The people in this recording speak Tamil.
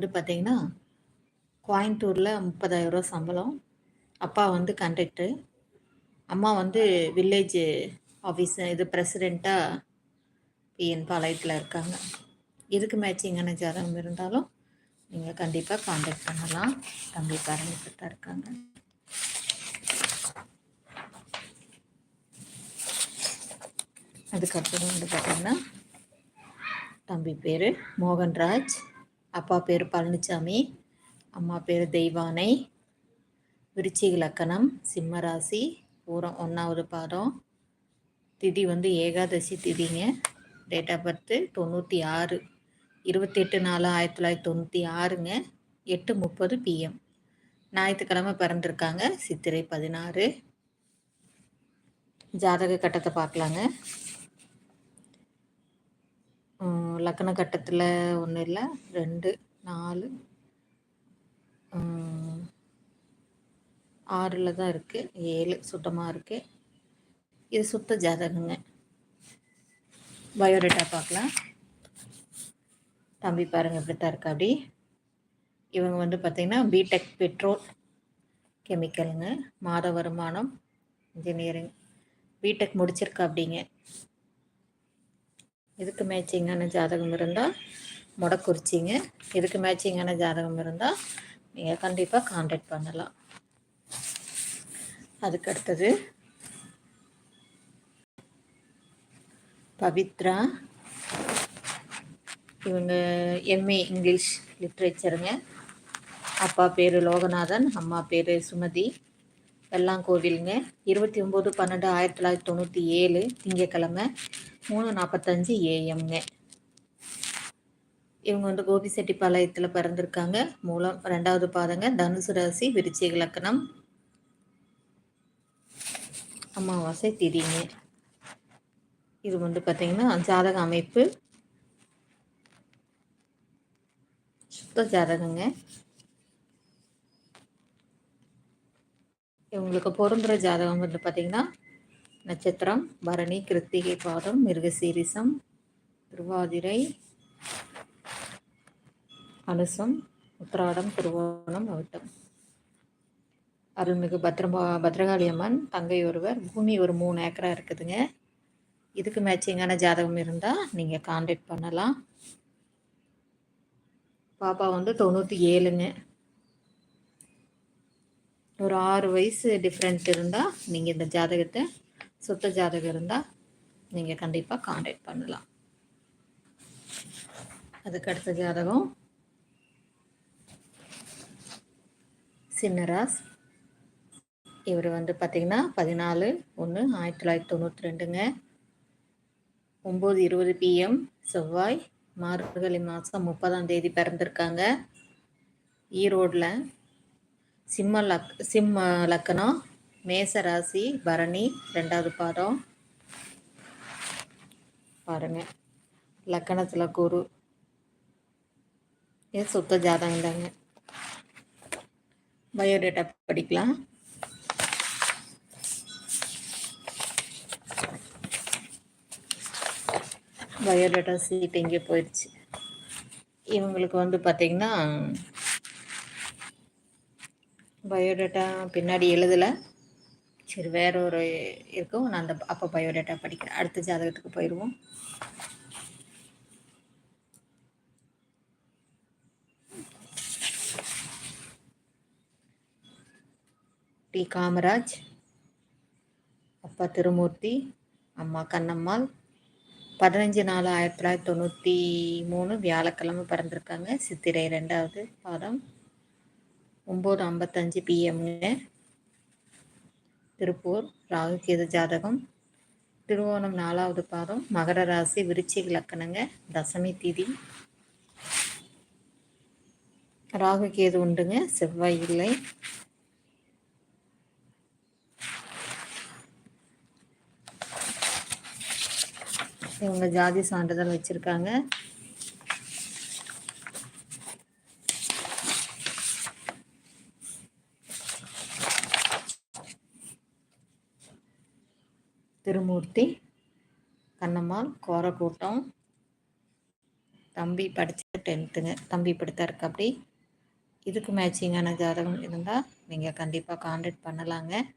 வந்து பார்த்தீங்கன்னா கோயம்புத்தூரில் முப்பதாயிரரூவா சம்பளம். அப்பா வந்து கண்டக்டரு அம்மா வந்து வில்லேஜ் ஆஃபீஸ் இது பிரசிடெண்ட்டாக பிஎன் பாளையத்தில் இருக்காங்க. இதுக்கு மேட்சிங்கான ஜாதகம் இருந்தாலும் நீங்கள் கண்டிப்பாக காண்டாக்ட் பண்ணலாம். தம்பி பாருங்க தான் இருக்காங்க. அதுக்கப்புறம் வந்து பார்த்திங்கன்னா தம்பி பேர் மோகன்ராஜ். அப்பா பேர் பழனிசாமி அம்மா பேர் தெய்வானை விருச்சிக லக்கணம் சிம்மராசி பூரம் ஒன்றாவது பாதம். திதி வந்து ஏகாதசி திதிங்க. டேட் ஆஃப் பர்த்து தொண்ணூற்றி ஆறு. இருபத்தெட்டு நாலு ஆயிரத்தி தொள்ளாயிரத்தி தொண்ணூற்றி ஆறுங்க. எட்டு முப்பது பிஎம் ஞாயிற்றுக்கிழமை பிறந்திருக்காங்க. சித்திரை பதினாறு. ஜாதக கட்டத்தை பார்க்கலாங்க. லக்கண கட்டத்தில் ஒன்றும் இல்லை. ரெண்டு நாலு ஆறில் தான் இருக்குது ஏழு சுத்தமாக இருக்குது இது சுத்த ஜாதகங்க. பயோடேட்டா பார்க்கலாம் தம்பி பாருங்கள் இப்படி தான் இருக்கா அப்படி. இவங்க வந்து பார்த்திங்கன்னா பிடெக் பெட்ரோல் கெமிக்கலுங்க மாத வருமானம் இன்ஜினியரிங் பிடெக் முடிச்சிருக்கா அப்படிங்க. இதுக்கு மேட்சிங்கான ஜாதகம் இருந்தால் முடக்குறிச்சிங்க. இதுக்கு மேட்சிங்கான ஜாதகம் இருந்தால் நீங்கள் கண்டிப்பாக காண்டாக்ட் பண்ணலாம். அதுக்கு அடுத்தது பவித்ரா. இவங்க எம்ஏ இங்கிலீஷ் லிட்ரேச்சருங்க அப்பா பேர் லோகநாதன் அம்மா பேர் சுமதி. வெள்ளாங்கோவிலுங்க இருபத்தி ஒம்பது பன்னெண்டு ஆயிரத்தி தொள்ளாயிரத்தி தொண்ணூற்றி ஏழு திங்கக்கிழமை மூணு நாற்பத்தஞ்சு ஏஎம்ங்க இவங்க வந்து கோபிசெட்டிப்பாளையத்தில் பிறந்திருக்காங்க. மூலம் ரெண்டாவது பாதங்க தனுசு ராசி விருச்சிக லக்கணம் அமாவாசை திதிங்க. இது வந்து பார்த்திங்கன்னா ஜாதக அமைப்பு. சுத்த ஜாதகங்க. இவங்களுக்கு பொருந்துகிற ஜாதகம் வந்து பார்த்திங்கன்னா நட்சத்திரம் பரணி கிருத்திகை பாதம் மிருகசீரிசம் திருவாதிரை அனுசம் உத்திராடம் திருவோணம் அவிட்டம். அருள்மிகு பத்ரமா பத்ரகாளி அம்மன் தங்கை ஒருவர் பூமி ஒரு மூணு ஏக்கரா இருக்குதுங்க. இதுக்கு மேட்சிங்கான ஜாதகம் இருந்தால் நீங்கள் காண்டாக்ட் பண்ணலாம். பாப்பா வந்து தொண்ணூற்றி ஏழுங்க. ஒரு ஆறு வயசு டிஃப்ரெண்ட் இருந்தால் நீங்கள் இந்த ஜாதகத்தை சுத்த ஜாதகம் இருந்தால் நீங்கள் கண்டிப்பாக காண்டாக்ட் பண்ணலாம். அதுக்கு அடுத்த ஜாதகம். சின்னராஸ். இவர் வந்து பார்த்திங்கன்னா பதினாலு ஒன்று ஆயிரத்தி தொள்ளாயிரத்தி தொண்ணூற்றி ரெண்டுங்க. ஒம்பது இருபது பிஎம் செவ்வாய் மார்கழி மாதம் முப்பதாம் தேதி பிறந்திருக்காங்க. ஈரோடில் சிம்ம லக் சிம்ம லக்கணம் மேச ராசி பரணி ரெண்டாவது பாதம். பாருங்க. லக்கணத்தில் குரு. இது சுத்த ஜாதகம் தாங்க. பயோடேட்டா படிக்கலாம். பயோடேட்டா சீட் இங்கே போயிடுச்சு. இவங்களுக்கு வந்து பார்த்திங்கன்னா பயோடேட்டா பின்னாடி எழுதலை. சரி வேற ஒரு இருக்கும். நான் அந்த அப்போ பயோடேட்டா படிக்கிறேன். அடுத்த ஜாதகத்துக்கு போயிடுவோம் டி. காமராஜ் அப்பா திருமூர்த்தி அம்மா கண்ணம்மாள். பதினஞ்சு நாலு ஆயிரத்தி தொள்ளாயிரத்தி தொண்ணூற்றி மூணு வியாழக்கிழமை பிறந்திருக்காங்க. சித்திரை ரெண்டாவது பாதம். ஒம்பது ஐம்பத்தஞ்சு பிஎம்ங்க திருப்பூர் ராகுகேது ஜாதகம். திருவோணம் நாலாவது பாதம் மகர ராசி விருச்சிக லக்கணங்க தசமி திதி. ராகுகேது உண்டுங்க செவ்வாய் இல்லை. இவங்க ஜாதி சான்றிதழ் வச்சுருக்காங்க. திருமூர்த்தி கண்ணம்மாள் கோரக்கூட்டம். தம்பி படித்த டென்த்துங்க தம்பி படித்தா இருக்கு அப்படி. இதுக்கு மேட்சிங்கான ஜாதகம் இருந்தால் நீங்கள் கண்டிப்பாக காண்டாக்ட் பண்ணலாங்க.